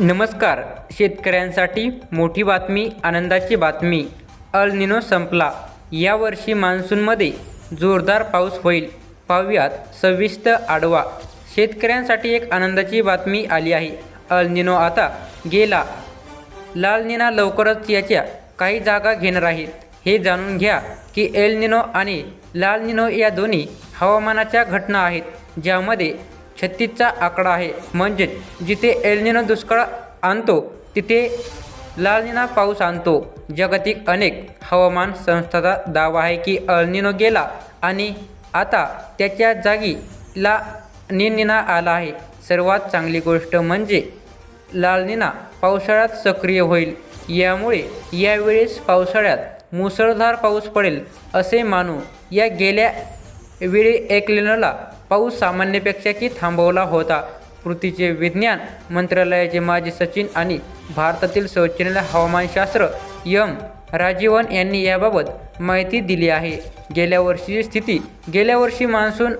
नमस्कार शेतकऱ्यांसाठी मोठी बातमी आनंदाची बातमी. अल निनो संपला. यावर्षी मान्सूनमध्ये जोरदार पाऊस होईल. पाहूयात सविस्तर आडवा शेतकऱ्यांसाठी एक आनंदाची बातमी आली आहे. अल निनो आता गेला. लाल निना लवकरच याच्या काही जागा घेणार आहेत हे जाणून घ्या की एल निनो आणि लाल निनो या दोन्ही हवामानाच्या घटना आहेत ज्यामध्ये छत्तीसचा आकडा आहे. म्हणजेच जिथे एलनिनो दुष्काळ आणतो तिथे लालनिना पाऊस आणतो. जागतिक अनेक हवामान संस्थांचा दावा आहे की अलनिनो गेला आणि आता त्याच्या जागी ला निना आला आहे. सर्वात चांगली गोष्ट म्हणजे लालनिना पावसाळ्यात सक्रिय होईल. यामुळे यावेळेस पावसाळ्यात मुसळधार पाऊस पडेल असे मानू या गेल्या वेळी एकलेनला पाऊस सामान्यपेक्षा की थांबवला होता. पृथ्वीचे विज्ञान मंत्रालयाचे माजी सचिन आणि भारतातील शौचालय हवामानशास्त्र यम राजीवन यांनी याबाबत माहिती दिली आहे. गेल्या वर्षीची स्थिती गेल्या वर्षी मान्सून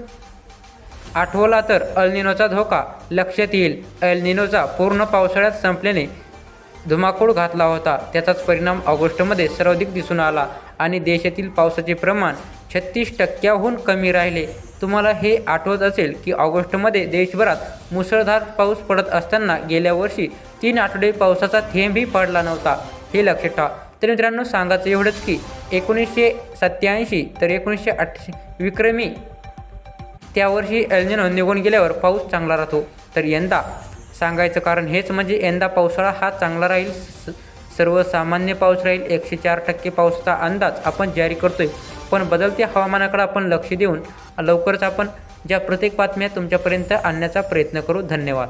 आठवला तर अल्निनोचा धोका लक्षात येईल. अल्निनोचा पूर्ण पावसाळ्यात संपल्याने धुमाकूळ घातला होता. त्याचाच परिणाम ऑगस्टमध्ये सर्वाधिक दिसून आला आणि देशातील पावसाचे प्रमाण छत्तीस टक्क्याहून कमी राहिले. तुम्हाला हे आठवत असेल की ऑगस्टमध्ये देशभरात मुसळधार पाऊस पडत असताना गेल्या वर्षी तीन आठवडे पावसाचा थेंबही पडला नव्हता. हे लक्षात ठेवा. तर मित्रांनो सांगायचं एवढंच की एकोणीसशे सत्याऐंशी तर एकोणीसशे अठ्ठ्याऐंशी विक्रमी त्यावर्षी एल्निनो निघून गेल्यावर पाऊस चांगला राहतो. तर यंदा सांगायचं कारण हेच म्हणजे यंदा पावसाळा हा चांगला राहील स सर्वसामान्य पाऊस राहील. एकशे चार टक्के पावसाचा अंदाज आपण जारी करतोय. पण बदलत्या हवामानाकडे आपण लक्ष देऊन लवकरच आपण ज्या प्रत्येक बातम्या तुमच्यापर्यंत आणण्याचा प्रयत्न करू. धन्यवाद.